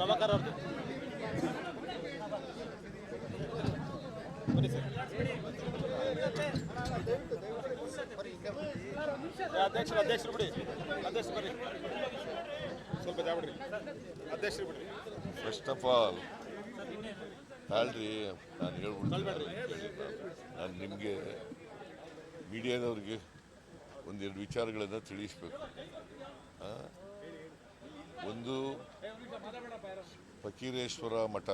ಪ್ರಭಾಕರ್ ಅವ್ರದ್ದು ಬನ್ನಿ ಸರ್. ಅಧ್ಯಕ್ಷರು ಅಧ್ಯಕ್ಷರು ಬಿಡಿ. ಅಧ್ಯಕ್ಷರು ಬರ್ರಿ ಸ್ವಲ್ಪ ಬಿಡ್ರಿ ಅಧ್ಯಕ್ಷರು ಬಿಡ್ರಿ. ಫಸ್ಟ್ ಆಫ್ ಆಲ್ ತಾಳ್ರಿ ನಾನು ಹೇಳ್ಬಿಡ್ತೀನಿ. ನಾನು ನಿಮಗೆ ಮೀಡಿಯಾದವ್ರಿಗೆ ಒಂದೆರಡು ವಿಚಾರಗಳನ್ನು ತಿಳಿಸ್ಬೇಕು? ಒಂದು ಫಕೀರೇಶ್ವರ ಮಠ,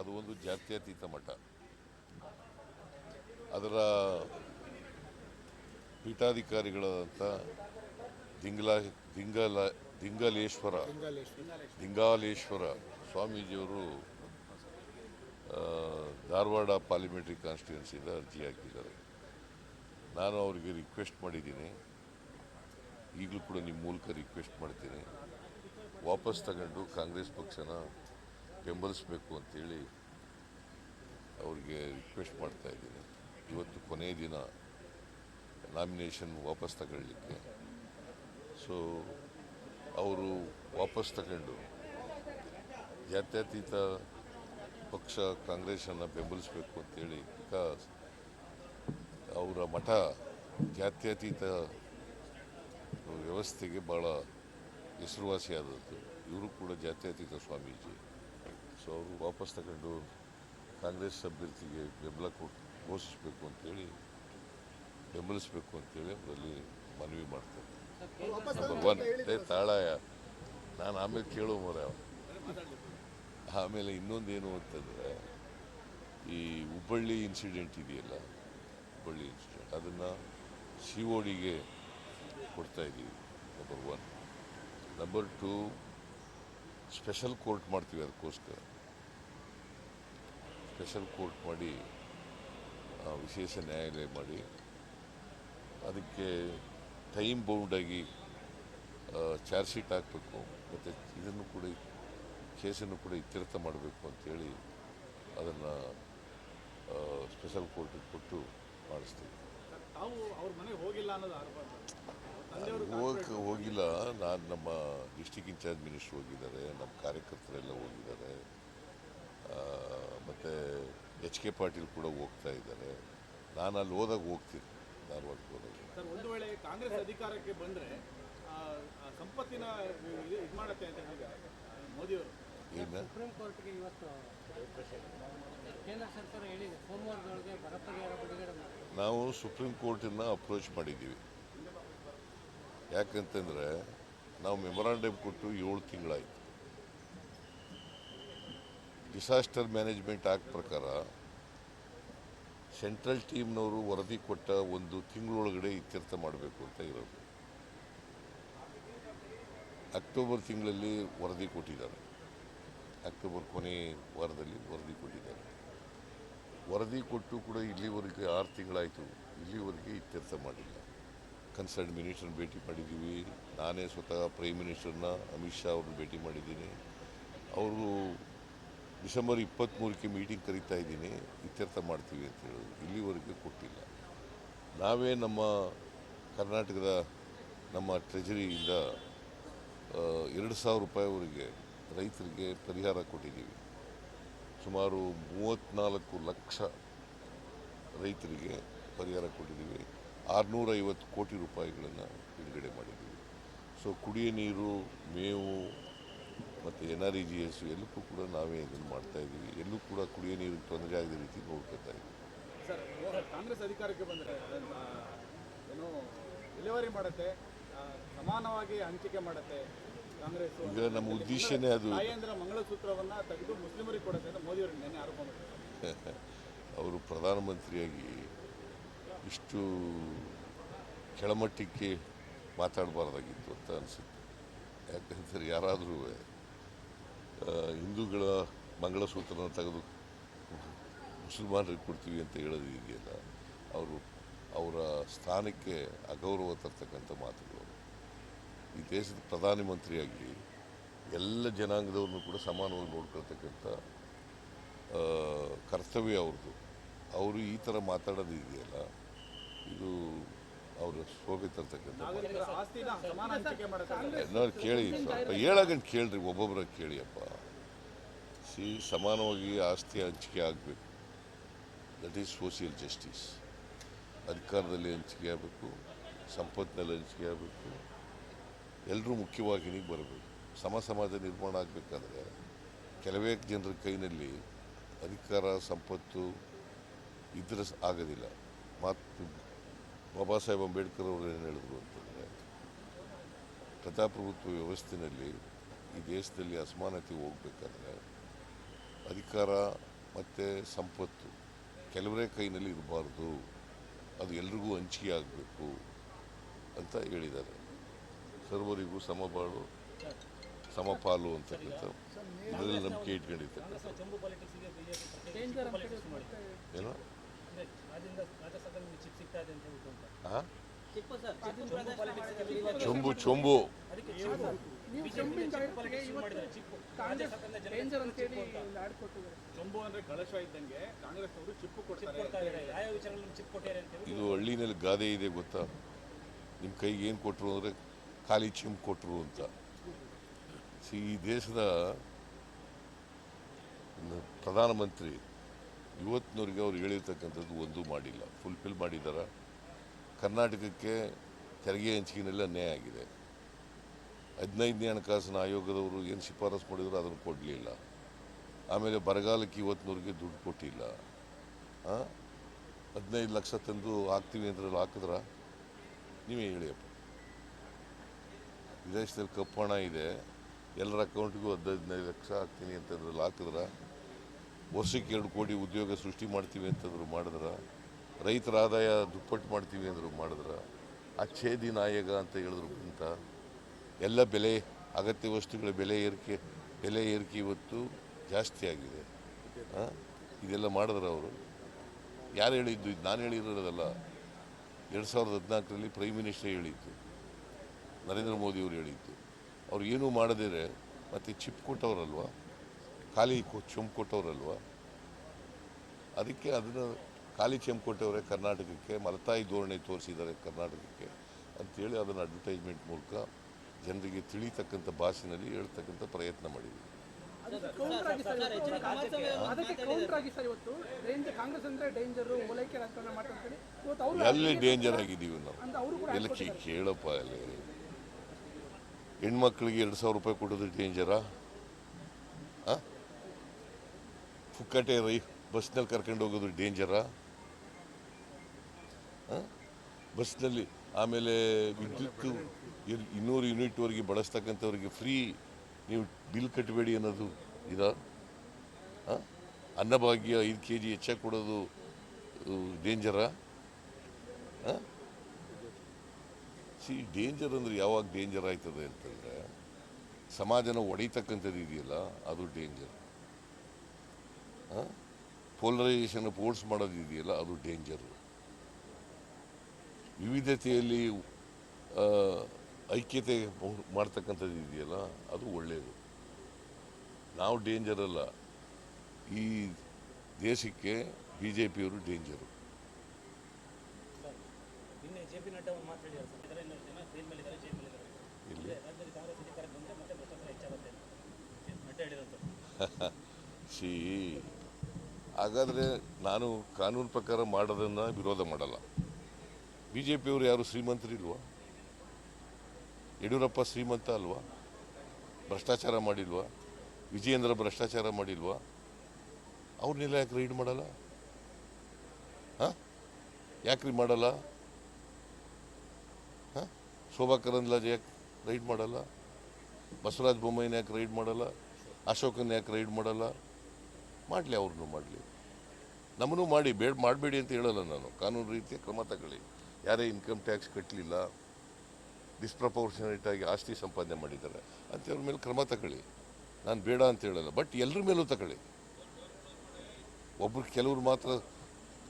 ಅದು ಒಂದು ಜಾತ್ಯತೀತ ಮಠ. ಅದರ ಪೀಠಾಧಿಕಾರಿಗಳಾದಂಥ ದಿಂಗ್ಲಾ, ದಿಂಗಲ, ದಿಂಗಲೇಶ್ವರ, ದಿಂಗಾಲೇಶ್ವರ ಸ್ವಾಮೀಜಿಯವರು ಧಾರವಾಡ ಪಾರ್ಲಿಮೆಂಟ್ರಿ ಕಾನ್ಸ್ಟಿಟ್ಯೂನ್ಸಿಯಿಂದ ಅರ್ಜಿ ಹಾಕಿದ್ದಾರೆ. ನಾನು ಅವರಿಗೆ ರಿಕ್ವೆಸ್ಟ್ ಮಾಡಿದ್ದೀನಿ. ಈಗಲೂ ಕೂಡ ನಿಮ್ಮ ಮೂಲಕ ರಿಕ್ವೆಸ್ಟ್ ಮಾಡ್ತೀನಿ. ವಾಪಸ್ ತಗೊಂಡು ಕಾಂಗ್ರೆಸ್ ಪಕ್ಷನ ಬೆಂಬಲಿಸಬೇಕು ಅಂತೇಳಿ ಅವ್ರಿಗೆ ರಿಕ್ವೆಸ್ಟ್ ಮಾಡ್ತಾ ಇದ್ದೀನಿ. ಇವತ್ತು ಕೊನೆಯ ದಿನ ನಾಮಿನೇಷನ್ ವಾಪಸ್ ತಗೊಳ್ಳಿಕ್ಕೆ. ಸೊ ಅವರು ವಾಪಸ್ ತಗೊಂಡು ಜಾತ್ಯತೀತ ಪಕ್ಷ ಕಾಂಗ್ರೆಸನ್ನು ಬೆಂಬಲಿಸಬೇಕು ಅಂತೇಳಿ ಬಿಕಾಸ್ ಅವರ ಮಠ ಜಾತ್ಯತೀತ ವ್ಯವಸ್ಥೆಗೆ ಭಾಳ ಹೆಸರುವಾಸಿಯಾದದ್ದು ಇವರು ಕೂಡ ಜಾತ್ಯತೀತ ಸ್ವಾಮೀಜಿ. ಸೊ ಅವರು ವಾಪಸ್ ತಗೊಂಡು ಕಾಂಗ್ರೆಸ್ ಅಭ್ಯರ್ಥಿಗೆ ಬೆಂಬಲ ಕೊಟ್ಟು ಘೋಷಿಸಬೇಕು ಅಂತೇಳಿ, ಬೆಂಬಲಿಸಬೇಕು ಅಂತೇಳಿ ಅವರಲ್ಲಿ ಮನವಿ ಮಾಡ್ತಾರೆ. ಒನ್ ಅದೇ ತಾಳಾಯ ನಾನು ಆಮೇಲೆ ಕೇಳೋ ಮರ. ಆಮೇಲೆ ಇನ್ನೊಂದೇನು ಅಂತಂದರೆ, ಈ ಹುಬ್ಬಳ್ಳಿ ಇನ್ಸಿಡೆಂಟ್ ಇದೆಯಲ್ಲ, ಹುಬ್ಬಳ್ಳಿ ಇನ್ಸಿಡೆಂಟ್ ಅದನ್ನು ಸಿ ಒ ಡಿಗೆ ಕೊಡ್ತಾ ಇದ್ದೀವಿ ನಂಬರ್ ಟು ಸ್ಪೆಷಲ್ ಕೋರ್ಟ್ ಮಾಡ್ತೀವಿ ಅದಕ್ಕೋಸ್ಕರ. ಸ್ಪೆಷಲ್ ಕೋರ್ಟ್ ಮಾಡಿ ವಿಶೇಷ ನ್ಯಾಯಾಲಯ ಮಾಡಿ. ಅದಕ್ಕೆ ಟೈಮ್ ಬೌಂಡಾಗಿ ಚಾರ್ಜ್ ಶೀಟ್ ಹಾಕಬೇಕು. ಮತ್ತು ಇದನ್ನು ಕೂಡ ಕೇಸನ್ನು ಕೂಡ ಇತ್ಯರ್ಥ ಮಾಡಬೇಕು ಅಂತೇಳಿ ಅದನ್ನು ಸ್ಪೆಷಲ್ ಕೋರ್ಟಿಗೆ ಕೊಟ್ಟು ಮಾಡಿಸ್ತೀವಿ. ಹೋಗಕ್ಕೆ ಹೋಗಿಲ್ಲ. ನಾನು ನಮ್ಮ ಡಿಸ್ಟಿಕ್ ಇನ್ಚಾರ್ಜ್ ಮಿನಿಸ್ಟ್ರ್ ಹೋಗಿದ್ದಾರೆ ನಮ್ಮ ಕಾರ್ಯಕರ್ತರೆಲ್ಲ ಹೋಗಿದ್ದಾರೆ. ಮತ್ತು ಎಚ್ ಕೆ ಪಾಟೀಲ್ ಕೂಡ ಹೋಗ್ತಾ ಇದ್ದಾರೆ. ನಾನು ಅಲ್ಲಿ ಹೋದಾಗ ಹೋಗ್ತೀನಿ ಧಾರವಾಡಕ್ಕೆ ಹೋದಾಗ. ಸರ್ ಒಂದು ವೇಳೆ ಕಾಂಗ್ರೆಸ್ ಅಧಿಕಾರಕ್ಕೆ ಬಂದರೆ ಸಂಪತ್ತಿನ ಇದು ಮಾಡುತ್ತೆ ಅಂತ ಹೇಳಿದ್ದಾರೆ ಮೋದಿಯವರು? ಏನು ಸುಪ್ರೀಂ ಕೋರ್ಟ್ಗೆ ಇವತ್ತು ಕೇಂದ್ರ ಸರ್ಕಾರ ಹೇಳಿದೆ ಸೋಮವಾರದೊಳಗೆ ಬರ ಪರಿಹಾರ ಬಿಡುಗಡೆ ನಾವು ಸುಪ್ರೀಂ ಕೋರ್ಟನ್ನು ಅಪ್ರೋಚ್ ಮಾಡಿದ್ದೀವಿ. ಯಾಕಂತಂದರೆ ನಾವು ಮೆಮೊರಾಂಡಮ್ ಕೊಟ್ಟು ಏಳು ತಿಂಗಳಾಯಿತು. ಡಿಸಾಸ್ಟರ್ ಮ್ಯಾನೇಜ್ಮೆಂಟ್ ಆಕ್ಟ್ ಪ್ರಕಾರ ಸೆಂಟ್ರಲ್ ಟೀಮ್ನವರು ವರದಿ ಕೊಟ್ಟ ಒಂದು ತಿಂಗಳೊಳಗಡೆ ಇತ್ಯರ್ಥ ಮಾಡಬೇಕು ಅಂತ ಇರೋದು. ಅಕ್ಟೋಬರ್ ತಿಂಗಳಲ್ಲಿ ವರದಿ ಕೊಟ್ಟಿದ್ದಾರೆ. ಅಕ್ಟೋಬರ್ ಕೊನೆ ವಾರದಲ್ಲಿ ವರದಿ ಕೊಟ್ಟಿದ್ದಾರೆ. ವರದಿ ಕೊಟ್ಟು ಕೂಡ ಇಲ್ಲಿವರೆಗೆ ಆರು ತಿಂಗಳಾಯಿತು. ಇಲ್ಲಿವರೆಗೆ ಇತ್ಯರ್ಥ ಮಾಡಿಲ್ಲ. ಕನ್ಸರ್ನ್ ಮಿನಿಸ್ಟರ್ನ ಭೇಟಿ ಮಾಡಿದ್ದೀವಿ ನಾನೇ ಸ್ವತಃ ಪ್ರೈಮ್ ಮಿನಿಸ್ಟರ್ನ ಅಮಿತ್ ಶಾ ಅವ್ರನ್ನ ಭೇಟಿ ಮಾಡಿದ್ದೀನಿ. ಅವರು ಡಿಸೆಂಬರ್ ಇಪ್ಪತ್ತ್ಮೂರಕ್ಕೆ ಮೀಟಿಂಗ್ ಕರೀತಾ ಇದ್ದೀನಿ. ಇತ್ಯರ್ಥ ಮಾಡ್ತೀವಿ ಅಂತ ಹೇಳೋದು. ಇಲ್ಲಿವರೆಗೆ ಕೊಟ್ಟಿಲ್ಲ. ನಾವೇ ನಮ್ಮ ಕರ್ನಾಟಕದ ನಮ್ಮ ಟ್ರೆಜರಿಯಿಂದ ಎರಡು ಸಾವಿರ ರೂಪಾಯಿವರೆಗೆ ರೈತರಿಗೆ ಪರಿಹಾರ ಕೊಟ್ಟಿದ್ದೀವಿ. ಸುಮಾರು ಮೂವತ್ತ್ನಾಲ್ಕು ಲಕ್ಷ ರೈತರಿಗೆ ಪರಿಹಾರ ಕೊಟ್ಟಿದ್ದೀವಿ. ಆರುನೂರ ಐವತ್ತು ಕೋಟಿ ರೂಪಾಯಿಗಳನ್ನು ಬಿಡುಗಡೆ ಮಾಡಿದ್ದೀವಿ. ಸೊ ಕುಡಿಯ ನೀರು ಮೇವು ಮತ್ತು N R E G S ಎಲ್ಲಕ್ಕೂ ಕೂಡ ನಾವೇ ಇದನ್ನು ಮಾಡ್ತಾ ಇದ್ದೀವಿ. ಎಲ್ಲೂ ಕೂಡ ಕುಡಿಯ ನೀರಿಗೆ ತೊಂದರೆ ಆಗದ ರೀತಿ ನೋಡ್ಕೊತಾ ಇದ್ದೀವಿ. ಕಾಂಗ್ರೆಸ್ ಅಧಿಕಾರಕ್ಕೆ ಬಂದ್ರೆ ಏನು ವಿಲೇವಾರಿ ಮಾಡುತ್ತೆ ಸಮಾನವಾಗಿ ಹಂಚಿಕೆ ಮಾಡುತ್ತೆ ಕಾಂಗ್ರೆಸ್. ಈಗ ನಮ್ಮ ಉದ್ದೇಶನೇ ಅದು ತಾಯಂದ್ರ ಮಂಗಳಸೂತ್ರವನ್ನ ತೆಗೆದು ಮುಸ್ಲಿಮರಿಗೆ ಕೊಡುತ್ತೆ ಅಂತ ಮೋದಿ ಅವರು ನೆನ್ನೆ ಆರೋಪ ಮಾಡಿದ್ದಾರೆ ಅವರು ಪ್ರಧಾನಮಂತ್ರಿಯಾಗಿ ಇಷ್ಟು ಕೆಳಮಟ್ಟಕ್ಕೆ ಮಾತಾಡಬಾರ್ದಾಗಿತ್ತು ಅಂತ ಅನಿಸುತ್ತೆ. ಯಾಕಂದರೆ ಯಾರಾದರೂ ಹಿಂದೂಗಳ ಮಂಗಳಸೂತ್ರನ ತೆಗೆದು ಮುಸಲ್ಮಾನರಿಗೆ ಕೊಡ್ತೀವಿ ಅಂತ ಹೇಳೋದು ಇದೆಯಲ್ಲ, ಅವರು ಅವರ ಸ್ಥಾನಕ್ಕೆ ಅಗೌರವ ತರ್ತಕ್ಕಂಥ ಮಾತುಗಳು. ಈ ದೇಶದ ಪ್ರಧಾನಮಂತ್ರಿಯಾಗಿ ಎಲ್ಲ ಜನಾಂಗದವ್ರನ್ನೂ ಕೂಡ ಸಮಾನವಾಗಿ ನೋಡ್ಕೊಳ್ತಕ್ಕಂಥ ಕರ್ತವ್ಯ ಅವ್ರದ್ದು. ಅವರು ಈ ಥರ ಮಾತಾಡೋದು ಇದೆಯಲ್ಲ ಇದು ಅವರು ಶೋಭೆ ತರ್ತಕ್ಕಂಥ ಕೇಳಿ ಸ್ವಲ್ಪ ಹೇಳಗಂಡು ಕೇಳ್ರಿ ಒಬ್ಬೊಬ್ಬರ ಕೇಳಿ ಅಪ್ಪ ಸಿ ಸಮಾನವಾಗಿ ಆಸ್ತಿ ಹಂಚಿಕೆ ಆಗಬೇಕು. ದಟ್ ಈಸ್ ಸೋಷಿಯಲ್ ಜಸ್ಟಿಸ್ ಅಧಿಕಾರದಲ್ಲಿ ಹಂಚಿಕೆ ಆಗಬೇಕು ಸಂಪತ್ತಿನಲ್ಲಿ ಹಂಚಿಕೆ ಆಗಬೇಕು. ಎಲ್ಲರೂ ಮುಖ್ಯವಾಹಿನಿಗೆ ಬರಬೇಕು. ಸಮ ಸಮಾಜ ನಿರ್ಮಾಣ ಆಗಬೇಕಾದ್ರೆ ಕೆಲವೇ ಜನರ ಕೈನಲ್ಲಿ ಅಧಿಕಾರ ಸಂಪತ್ತು ಇದ್ರೆ ಆಗೋದಿಲ್ಲ. ಮತ್ತು ಬಾಬಾ ಸಾಹೇಬ್ ಅಂಬೇಡ್ಕರ್ ಅವರು ಏನು ಹೇಳಿದ್ರು ಅಂತಂದರೆ ಪ್ರಜಾಪ್ರಭುತ್ವ ವ್ಯವಸ್ಥೆಯಲ್ಲಿ ಈ ದೇಶದಲ್ಲಿ ಅಸಮಾನತೆ ಹೋಗಬೇಕಾದ್ರೆ ಅಧಿಕಾರ ಮತ್ತು ಸಂಪತ್ತು ಕೆಲವರೇ ಕೈನಲ್ಲಿ ಇರಬಾರ್ದು ಅದು ಎಲ್ರಿಗೂ ಹಂಚಿಕೆ ಆಗಬೇಕು ಅಂತ ಹೇಳಿದ್ದಾರೆ. ಸರ್ವರಿಗೂ ಸಮಬಾಳು ಸಮಪಾಲು ಅಂತಕ್ಕಂಥ ಇದರಲ್ಲಿ ನಂಬಿಕೆ ಇಟ್ಕೊಂಡಿರ್ತಕ್ಕಂಥ ಏನೋ? ಚಿಪ್ ಚೆಂಬು ಚೊಂಬು. ಚಿಪ್ ಇದು ಹಳ್ಳಿನಲ್ಲಿ ಗಾದೆ ಇದೆ ಗೊತ್ತಾ? ನಿಮ್ಮ ಕೈಗೆ ಏನು ಕೊಟ್ರು ಅಂದ್ರೆ ಖಾಲಿ ಚಿಮ್ ಕೊಟ್ರು ಅಂತ. ಸಿ ಈ ದೇಶದ ಪ್ರಧಾನಮಂತ್ರಿ ಇವತ್ತಿನವರೆಗೆ ಅವ್ರು ಹೇಳಿರ್ತಕ್ಕಂಥದ್ದು ಒಂದೂ ಮಾಡಿಲ್ಲ. ಫುಲ್ಫಿಲ್ ಮಾಡಿದ್ದಾರೆ? ಕರ್ನಾಟಕಕ್ಕೆ ತೆರಿಗೆ ಹಂಚಿಕೆನಲ್ಲಿ ಅನ್ಯಾಯ ಆಗಿದೆ. ಹದಿನೈದನೇ ಹಣಕಾಸಿನ ಆಯೋಗದವರು ಏನು ಶಿಫಾರಸು ಮಾಡಿದ್ರು ಅದನ್ನು ಕೊಡಲಿಲ್ಲ. ಆಮೇಲೆ ಬರಗಾಲಕ್ಕೆ ಇವತ್ತಿನವ್ರಿಗೆ ದುಡ್ಡು ಕೊಟ್ಟಿಲ್ಲ? ಹದಿನೈದು ಲಕ್ಷ ತಂದು ಹಾಕ್ತೀವಿ ಅಂದ್ರಲ್ಲಿ ಹಾಕಿದ್ರ? ನೀವೇ ಹೇಳಿಯಪ್ಪ ವಿದೇಶದಲ್ಲಿ ಕಪ್ಪು ಹಣ ಇದೆ. ಎಲ್ಲರ ಅಕೌಂಟಿಗೂ ಹದಿನೈದು ಲಕ್ಷ ಹಾಕ್ತೀನಿ ಅಂತಂದ್ರಲ್ಲಿ ಹಾಕಿದ್ರ? ವರ್ಷಕ್ಕೆ ಎರಡು ಕೋಟಿ ಉದ್ಯೋಗ ಸೃಷ್ಟಿ ಮಾಡ್ತೀವಿ ಅಂತಂದ್ರು ಮಾಡಿದ್ರ, ರೈತರ ಆದಾಯ ದುಪ್ಪಟ್ಟು ಮಾಡ್ತೀವಿ ಅಂದರು ಮಾಡಿದ್ರ ಅಚ್ಛೇದಿ ನಾಯಕ ಅಂತ ಹೇಳಿದ್ರು ಅಂತ ಎಲ್ಲ ಬೆಲೆ, ಅಗತ್ಯ ವಸ್ತುಗಳ ಬೆಲೆ ಏರಿಕೆ ಬೆಲೆ ಏರಿಕೆ ಇವತ್ತು ಜಾಸ್ತಿ ಆಗಿದೆ. ಇದೆಲ್ಲ ಮಾಡಿದ್ರ ಅವರು. ಯಾರು ಹೇಳಿದ್ದು? ಇದು ನಾನು ಹೇಳಿರೋದಲ್ಲ. ಎರಡು ಸಾವಿರದ ಹದಿನಾಲ್ಕರಲ್ಲಿ ಪ್ರೈಮ್ ಮಿನಿಸ್ಟರ್ ಹೇಳಿದ್ದು. ನರೇಂದ್ರ ಮೋದಿಯವರು ಹೇಳಿದ್ದು. ಅವ್ರು ಏನೂ ಮಾಡದಿದ್ರೆ ಮತ್ತೆ ಚಿಪ್ ಕೊಟ್ಟವರಲ್ವಾ? ಖಾಲಿ ಕೊ- ಕೊಟ್ಟವ್ರಲ್ವ ಕೊಟ್ಟವರಲ್ವಾ? ಅದಕ್ಕೆ ಅದನ್ನು ಖಾಲಿ ಚೆಂಬು ಕೊಟ್ಟವರೇ ಕರ್ನಾಟಕಕ್ಕೆ ಮಲತಾಯಿ ಧೋರಣೆ ತೋರಿಸಿದ್ದಾರೆ ಕರ್ನಾಟಕಕ್ಕೆ ಅಂತೇಳಿ ಅದನ್ನು ಅಡ್ವರ್ಟೈಸ್ಮೆಂಟ್ ಮೂಲಕ ಜನರಿಗೆ ತಿಳಿತಕ್ಕಂಥ ಭಾಷೆನಲ್ಲಿ ಹೇಳ್ತಕ್ಕಂಥ ಪ್ರಯತ್ನ ಮಾಡಿದ್ವಿ. ಅದಕ್ಕೆ ಕೌಂಟರ್ ಆಗಿ ಸರ್ ಇವತ್ತು ಅದಕ್ಕೆ ಕೌಂಟರ್ ಆಗಿ ಸರ್ ಇವತ್ತು ಡೇಂಜರ್ ಕಾಂಗ್ರೆಸ್ ಅಂದ್ರೆ ಡೇಂಜರ್ ಓಲೈಕೆ ರಾಜಕಾರಣ ಮಾಡ್ತಾರೆ ಇವತ್ತು ಅವರು ಎಲ್ಲಿ ಡೇಂಜರ್ ಆಗಿದ್ದೀವಿ ನಾವು? ಅಂತ ಅವರು ಕೂಡ ಎಲ್ಲ ಕೇಳಪ್ಪ ಅಲ್ಲಿ. ಹೆಣ್ಮಕ್ಳಿಗೆ ಎರಡು ಸಾವಿರ ರೂಪಾಯಿ ಕೊಡೋದು ಡೇಂಜರಾ ಫುಕ್ಕಟೆ ರೈ ಬಸ್ನಲ್ಲಿ ಕರ್ಕೊಂಡು ಹೋಗೋದು ಡೇಂಜರಾ? ಬಸ್ನಲ್ಲಿ ಆಮೇಲೆ ವಿದ್ಯುತ್ ಇನ್ನೂರು ಯೂನಿಟ್ವರೆಗೆ ಬಳಸ್ತಕ್ಕಂಥವ್ರಿಗೆ ಫ್ರೀ ನೀವು ಬಿಲ್ ಕಟ್ಟಬೇಡಿ ಅನ್ನೋದು ಇದಾ? ಅನ್ನಭಾಗ್ಯ ಐದು ಕೆ ಜಿ ಹೆಚ್ಚಾಗಿ ಕೊಡೋದು ಡೇಂಜರಾ? ಸಿ, ಡೇಂಜರ್ ಅಂದರೆ ಯಾವಾಗ ಡೇಂಜರ್ ಆಯ್ತದೆ ಅಂತಂದರೆ, ಸಮಾಜನ ಒಡೆಯತಕ್ಕಂಥದ್ದು ಇದೆಯಲ್ಲ ಅದು ಡೇಂಜರ್. ಪೋಲರೈಸೇಷನ್ ಫೋರ್ಸ್ ಮಾಡೋದಿದೆಯಲ್ಲ ಅದು ಡೇಂಜರು ವಿವಿಧತೆಯಲ್ಲಿ ಐಕ್ಯತೆ ಮಾಡ್ತಕ್ಕಂಥದ್ದು ಇದೆಯಲ್ಲ ಅದು ಒಳ್ಳೆಯದು ನಾವು ಡೇಂಜರ್ ಅಲ್ಲ. ಈ ದೇಶಕ್ಕೆ ಬಿ ಜೆ ಪಿಯವರು ಡೇಂಜರು ಸಿ ಹಾಗಾದರೆ ನಾನು ಕಾನೂನು ಪ್ರಕಾರ ಮಾಡೋದನ್ನು ವಿರೋಧ ಮಾಡಲ್ಲ. ಬಿ ಜೆ ಪಿಯವರು ಯಾರು ಶ್ರೀಮಂತರಿಲ್ವಾ? ಯಡಿಯೂರಪ್ಪ ಶ್ರೀಮಂತ ಅಲ್ವಾ? ಭ್ರಷ್ಟಾಚಾರ ಮಾಡಿಲ್ವಾ? ವಿಜಯೇಂದ್ರ ಭ್ರಷ್ಟಾಚಾರ ಮಾಡಿಲ್ವಾ? ಅವ್ರನ್ನೆಲ್ಲ ಯಾಕೆ ರೈಡ್ ಮಾಡಲ್ಲ? ಹಾಂ? ಯಾಕ್ರಿ ಮಾಡಲ್ಲ? ಹಾಂ? ಶೋಭಾ ಕರಂದ್ಲಾಜೆ ಯಾಕೆ ರೈಡ್ ಮಾಡಲ್ಲ? ಬಸವರಾಜ ಬೊಮ್ಮಾಯಿನ ಯಾಕೆ ರೈಡ್ ಮಾಡಲ್ಲ? ಅಶೋಕನ ಯಾಕೆ ರೈಡ್ ಮಾಡಲ್ಲ? ಮಾಡಲಿ, ಅವ್ರನ್ನೂ ಮಾಡಲಿ. ನಮ್ಮನ್ನು ಮಾಡಿ ಬೇಡ ಮಾಡಬೇಡಿ ಅಂತ ಹೇಳಲ್ಲ ನಾನು. ಕಾನೂನು ರೀತಿಯ ಕ್ರಮ ತಗೊಳ್ಳಿ. ಯಾರೇ ಇನ್ಕಮ್ ಟ್ಯಾಕ್ಸ್ ಕಟ್ಟಲಿಲ್ಲ ಡಿಸ್ಪ್ರಪೋರ್ಷನೇಟ್ ಆಗಿ ಆಸ್ತಿ ಸಂಪಾದನೆ ಮಾಡಿದ್ದಾರೆ ಅಂತೇವ್ರ ಮೇಲೆ ಕ್ರಮ ತಗೊಳ್ಳಿ. ನಾನು ಬೇಡ ಅಂತ ಹೇಳಲ್ಲ ಬಟ್ ಎಲ್ಲರ ಮೇಲೂ ತಗೊಳ್ಳಿ. ಒಬ್ರು ಕೆಲವ್ರು ಮಾತ್ರ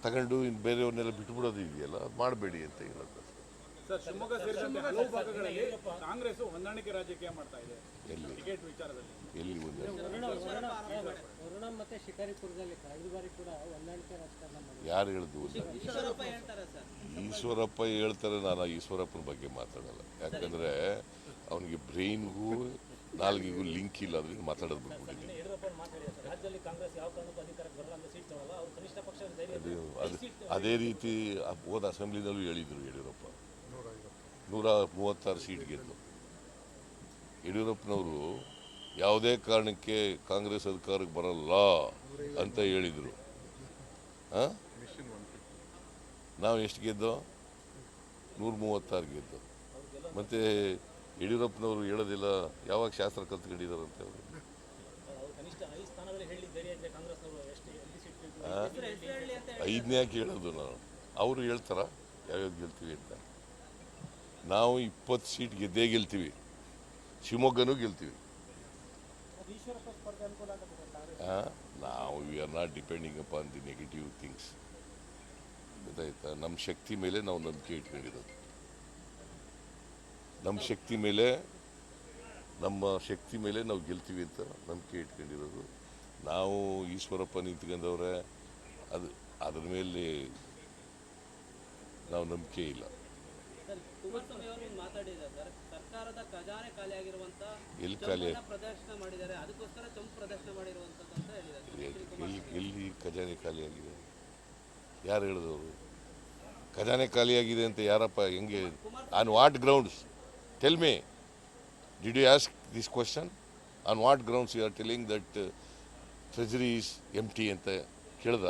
ತಗೊಂಡು ಇನ್ನು ಬೇರೆಯವ್ರನ್ನೆಲ್ಲ ಬಿಟ್ಬಿಡೋದು ಇದೆಯಲ್ಲ, ಮಾಡಬೇಡಿ ಅಂತ ಹೇಳೋದು. ಸರ್ ಶಿವಮೊಗ್ಗ ಸೇರಿದಂತೆ ಹಲವು ಭಾಗಗಳಲ್ಲಿ ಕಾಂಗ್ರೆಸ್ ಹೊಂದಾಣಿಕೆ ರಾಜಕೀಯ ಮಾಡ್ತಾ ಇದೆ ಟಿಕೆಟ್ ವಿಚಾರದಲ್ಲಿ ಎಲ್ಲಿ ವರುಣ ಮತ್ತೆ ಶಿಕಾರಿಪುರದಲ್ಲಿ ಕಳೆದ ಬಾರಿ ಕೂಡ ಹೊಂದಾಣಿಕೆ ರಾಜಕಾರಣ ಯಾರು ಹೇಳಿದ್ದು ಈಶ್ವರಪ್ಪ ಹೇಳ್ತಾರೆ ಸರ್ ಈಶ್ವರಪ್ಪ ಹೇಳ್ತಾರೆ ನಾನು ಈಶ್ವರಪ್ಪನ ಬಗ್ಗೆ ಮಾತಾಡಲ್ಲ ಯಾಕಂದ್ರೆ ಅವನಿಗೆ ಬ್ರೈನ್ಗೂ ನಾಲ್ಗಿಗೂ ಲಿಂಕ್ ಇಲ್ಲ ಅದ್ರಿಂದ ಮಾತಾಡೋದು ಬಿಟ್ಬಿಟ್ಟಿದ್ದೀನಿ ಅದು ಅದು ಅದೇ ರೀತಿ ಹೋದ ಅಸೆಂಬ್ಲಿನಲ್ಲೂ ಹೇಳಿದರು ಯಡಿಯೂರಪ್ಪ ನೂರ ಮೂವತ್ತಾರು ಸೀಟ್ ಗೆದ್ದು. ಯಡಿಯೂರಪ್ಪನವರು ಯಾವುದೇ ಕಾರಣಕ್ಕೆ ಕಾಂಗ್ರೆಸ್ ಅಧಿಕಾರಕ್ಕೆ ಬರಲ್ಲ ಅಂತ ಹೇಳಿದರು. ನಾವು ಎಷ್ಟು ಗೆದ್ದೋ? ನೂರ ಮೂವತ್ತಾರು ಗೆದ್ದು. ಮತ್ತು ಯಡಿಯೂರಪ್ಪನವರು ಹೇಳೋದಿಲ್ಲ, ಯಾವಾಗ ಶಾಸ್ತ್ರ ಕಲ್ತ್ಕೊಂಡಿದ್ದಾರಂತೆ ಅವರು ಐದನೇ ಯಾಕೆ ಹೇಳೋದು ನಾನು? ಅವರು ಹೇಳ್ತಾರ? ಯಾವ್ಯಾವ ಗೆಲ್ತೀವಿ ಅಂತ? ನಾವು ಇಪ್ಪತ್ತು ಸೀಟ್ ಗೆದ್ದೇ ಗೆಲ್ತೀವಿ. ಶಿವಮೊಗ್ಗನೂ ಗೆಲ್ತೀವಿ. ನಾವು we are not depending upon the negative things ಗೊತ್ತಾಯ್ತಾ? ನಮ್ಮ ಶಕ್ತಿ ಮೇಲೆ ನಾವು ನಂಬಿಕೆ ಇಟ್ಕೊಂಡಿರೋದು. ನಮ್ಮ ಶಕ್ತಿ ಮೇಲೆ, ನಮ್ಮ ಶಕ್ತಿ ಮೇಲೆ ನಾವು ಗೆಲ್ತೀವಿ ಅಂತ ನಂಬಿಕೆ ಇಟ್ಕೊಂಡಿರೋದು. ನಾವು ಈಶ್ವರಪ್ಪ ನಿಂತ್ಕೊಂಡವ್ರೆ, ಅದು, ಅದ್ರ ಮೇಲೆ ನಾವು ನಂಬಿಕೆ ಇಲ್ಲ. ಸರ್ ಕುಮಾರಸ್ವಾಮಿ ಅವರು ಒಂದು ಮಾತಾಡಿದ್ದಾರೆ. ಸರ್ ಸರ್ಕಾರದ ಖಜಾನೆ ಖಾಲಿಯಾಗಿರುವಂತ ಎಲ್ಲಿ ಖಾಲಿ ಇಲ್ಲಿ ಪ್ರದರ್ಶನ ಮಾಡಿದ್ದಾರೆ. ಅದಕ್ಕೋಸ್ಕರ ಚಂಪು ಪ್ರದರ್ಶನ ಮಾಡಿರುವಂತದ್ದು ಅಂತ ಹೇಳಿದ್ದಾರೆ. ಎಲ್ಲಿ ಎಲ್ಲಿ ಖಜಾನೆ ಖಾಲಿಯಾಗಿದೆ ಯಾರು ಹೇಳಿದವರು ಖಜಾನೆ ಖಾಲಿಯಾಗಿದೆ ಅಂತ ಯಾರಪ್ಪ ಹೆಂಗೆ on what grounds tell me did you ask this question on what grounds you are telling that treasury is empty ಅಂತ ಕೇಳ್ದ?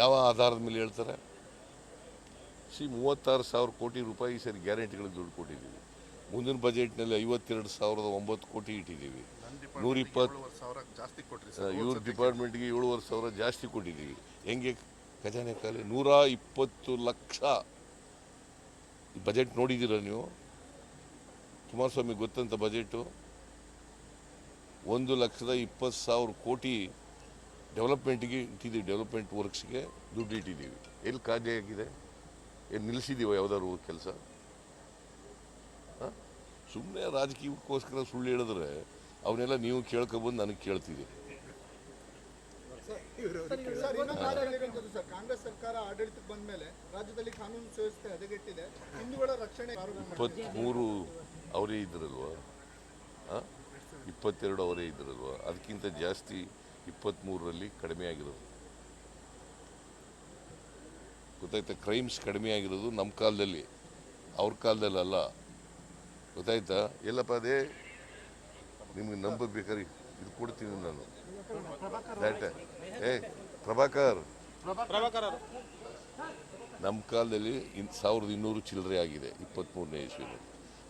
ಯಾವ ಆಧಾರದ ಮೇಲೆ ಹೇಳ್ತಾರೆ? ಸಿ ಮೂವತ್ತಾರು ಸಾವಿರ ಕೋಟಿ ರೂಪಾಯಿ ಈ ಸರಿ ಗ್ಯಾರಂಟಿಗಳಿಗೆ ದುಡ್ಡು ಕೊಟ್ಟಿದ್ದೀವಿ. ಮುಂದಿನ ಬಜೆಟ್ನಲ್ಲಿ ಐವತ್ತೆರಡು ಸಾವಿರದ ಒಂಬತ್ತು ಕೋಟಿ ಇಟ್ಟಿದ್ದೀವಿ. ನೂರ ಇಪ್ಪತ್ತು ಸಾವಿರ ಜಾಸ್ತಿ ಕೊಟ್ಟಿದ್ದೀವಿ ಸರ್ ಇವ್ರ ಡಿಪಾರ್ಟ್ಮೆಂಟ್ಗೆ ಏಳುವರೆ ಸಾವಿರ ಜಾಸ್ತಿ ಕೊಟ್ಟಿದ್ದೀವಿ. ಹೆಂಗೆ ಖಜಾನೆ ಖಾಲಿ? ನೂರ ಇಪ್ಪತ್ತು ಲಕ್ಷ. ಬಜೆಟ್ ನೋಡಿದ್ದೀರ ನೀವು? ಕುಮಾರಸ್ವಾಮಿ ಗೊತ್ತಂತ ಬಜೆಟು? ಒಂದು ಲಕ್ಷದ ಇಪ್ಪತ್ತು ಸಾವಿರ ಕೋಟಿ ಡೆವಲಪ್ಮೆಂಟ್ಗೆ ಇಟ್ಟಿದ್ದೀವಿ ಡೆವಲಪ್ಮೆಂಟ್ ವರ್ಕ್ಸ್ಗೆ ದುಡ್ಡು ಇಟ್ಟಿದ್ದೀವಿ. ಎಲ್ಲಿ ಖಾಲಿ ಆಗಿದೆ? ಏನು ನಿಲ್ಲಿಸಿದ್ದೀವ ಯಾವುದಾದ್ರು ಕೆಲಸ? ಸುಮ್ಮನೆ ರಾಜಕೀಯಕ್ಕೋಸ್ಕರ ಸುಳ್ಳು ಹೇಳಿದ್ರೆ ಅವನ್ನೆಲ್ಲ ನೀವು ಕೇಳ್ಕೊಬಂದು ನನಗೆ ಕೇಳ್ತೀರಿ ಕಾಂಗ್ರೆಸ್ ಸರ್ಕಾರ ಆಡಳಿತಕ್ಕೆ ಬಂದ ಮೇಲೆ ರಾಜ್ಯದಲ್ಲಿ ಕಾನೂನು ಸುವ್ಯವಸ್ಥೆ ಹದಗೆಟ್ಟಿದೆ. ಹಿಂದೂಗಳ ರಕ್ಷಣೆ ಇಪ್ಪತ್ಮೂರು. ಇಪ್ಪತ್ತ್ಮೂರು ಅವರೇ ಇದ್ರಲ್ವಾ? ಇಪ್ಪತ್ತೆರಡು ಅವರೇ ಇದ್ರಲ್ವಾ? ಅದಕ್ಕಿಂತ ಜಾಸ್ತಿ ಇಪ್ಪತ್ತ್ಮೂರರಲ್ಲಿ ಕಡಿಮೆ ಆಗಿರೋದು ಗೊತ್ತಾಯ್ತಾ ಕ್ರೈಮ್ಸ್ ಕಡಿಮೆ ಆಗಿರೋದು ನಮ್ಮ ಕಾಲದಲ್ಲಿ. ಅವ್ರ ಕಾಲದಲ್ಲಿ ಅಲ್ಲ. ಗೊತ್ತಾಯ್ತಾ? ಎಲ್ಲಪ್ಪ ಅದೇ ನಿಮ್ಗೆ ನಂಬರ್ ಬೇಕಾದ್ರೆ ಇದು ಕೊಡ್ತೀನಿ ನಾನು. ಡಾಟಾ ಏ ಪ್ರಭಾಕರ್. ನಮ್ಮ ಕಾಲದಲ್ಲಿ ಇನ್ ಸಾವಿರದ ಇನ್ನೂರು ಚಿಲ್ಲರೆ ಆಗಿದೆ ಇಪ್ಪತ್ತ್ಮೂರನೇ ಇಸ್ವಿನಲ್ಲಿ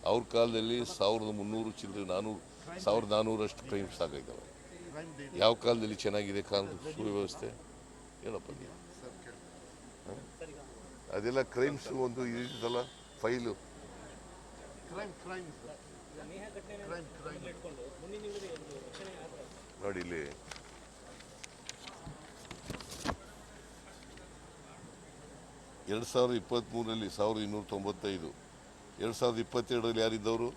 ಅವ್ರ ಕಾಲದಲ್ಲಿ ಸಾವಿರದ ಮುನ್ನೂರು ಚಿಲ್ಲರೆ ನಾನ್ನೂರು ಸಾವಿರದ ನಾನ್ನೂರಷ್ಟು ಕ್ರೈಮ್ಸ್ ಆಗಿದ್ದಾವೆ ಯಾವ ಕಾಲದಲ್ಲಿ ಚೆನ್ನಾಗಿದೆ ಕಾನೂನು ಸುವ್ಯವಸ್ಥೆ? ಹೇಳಪ್ಪ ನೀವು? ಅದೆಲ್ಲ ಕ್ರೈಮ್ಸ್ ಒಂದು ಇದಲ್ಲ ಫೈಲು. ನೋಡಿ ಇಲ್ಲಿ. ಎರಡು ಸಾವಿರದ ಇಪ್ಪತ್ತ್ಮೂರರಲ್ಲಿ ಸಾವಿರದ ಇನ್ನೂರ ತೊಂಬತ್ತೈದು. ಎರಡು ಸಾವಿರದ ಇಪ್ಪತ್ತೆರಡರಲ್ಲಿ ಯಾರಿದ್ದವರು?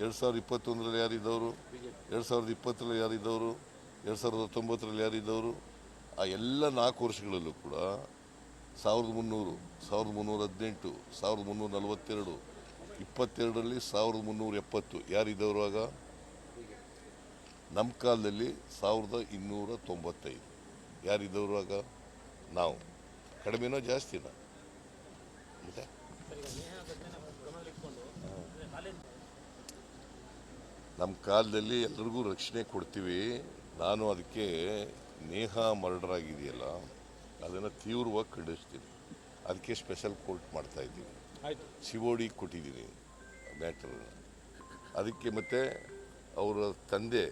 ಎರಡು ಸಾವಿರದ ಇಪ್ಪತ್ತೊಂದರಲ್ಲಿ ಯಾರಿದ್ದವರು? ಎರಡು ಸಾವಿರದ ಇಪ್ಪತ್ತರಲ್ಲಿ ಯಾರಿದ್ದವರು? ಎರಡು ಸಾವಿರದ ಹತ್ತೊಂಬತ್ತರಲ್ಲಿ ಯಾರಿದ್ದವರು? ಆ ಎಲ್ಲ ನಾಲ್ಕು ವರ್ಷಗಳಲ್ಲೂ ಕೂಡ ಸಾವಿರದ ಮುನ್ನೂರು, ಸಾವಿರದ ಮುನ್ನೂರ ಹದಿನೆಂಟು, ಸಾವಿರದ ಮುನ್ನೂರ ನಲವತ್ತೆರಡು, ಇಪ್ಪತ್ತೆರಡರಲ್ಲಿ ಸಾವಿರದ ಮುನ್ನೂರ ಎಪ್ಪತ್ತು. ಯಾರಿದ್ದವರು ಆಗ? ನಮ್ಮ ಕಾಲದಲ್ಲಿ ಸಾವಿರದ ಇನ್ನೂರ ತೊಂಬತ್ತೈದು. ಯಾರಿದ್ದವರು ಆಗ? ನಾವು. ಕಡಿಮೆನೋ ಜಾಸ್ತಿನ ನಮ್ಮ ಕಾಲದಲ್ಲಿ ಎಲ್ರಿಗೂ ರಕ್ಷಣೆ ಕೊಡ್ತೀವಿ. ನಾನು ಅದಕ್ಕೆ ನೇಹ ಮರ್ಡರ್ ಆಗಿದೆಯಲ್ಲ ಅದನ್ನು ತೀವ್ರವಾಗಿ ಖಂಡಿಸ್ತೀನಿ. ಅದಕ್ಕೆ ಸ್ಪೆಷಲ್ ಕೋರ್ಟ್ ಮಾಡ್ತಾ ಇದ್ದೀವಿ ಶಿವೋಡಿ ಕೊಟ್ಟಿದ್ದೀನಿ ಮ್ಯಾಟರ್ ಅದಕ್ಕೆ ಮತ್ತೆ ಅವರ ತಂದೆ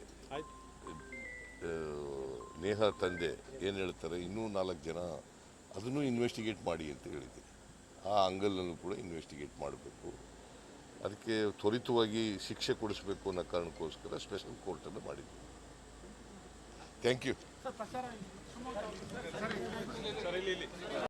ನೇಹ ತಂದೆ ಏನು ಹೇಳ್ತಾರೆ ಇನ್ನೂ ನಾಲ್ಕು ಜನ ಅದನ್ನು ಇನ್ವೆಸ್ಟಿಗೇಟ್ ಮಾಡಿ ಅಂತ ಹೇಳಿದ್ದೀನಿ ಆ ಅಂಗಲ್ನಲ್ಲೂ ಕೂಡ ಇನ್ವೆಸ್ಟಿಗೇಟ್ ಮಾಡಬೇಕು. ಅದಕ್ಕೆ ತ್ವರಿತವಾಗಿ ಶಿಕ್ಷೆ ಕೊಡಿಸಬೇಕು ಅನ್ನೋ ಕಾರಣಕ್ಕೋಸ್ಕರ ಸ್ಪೆಷಲ್ ಕೋರ್ಟನ್ನು ಮಾಡಿದ್ದೀನಿ ಥ್ಯಾಂಕ್ ಯು სარილილი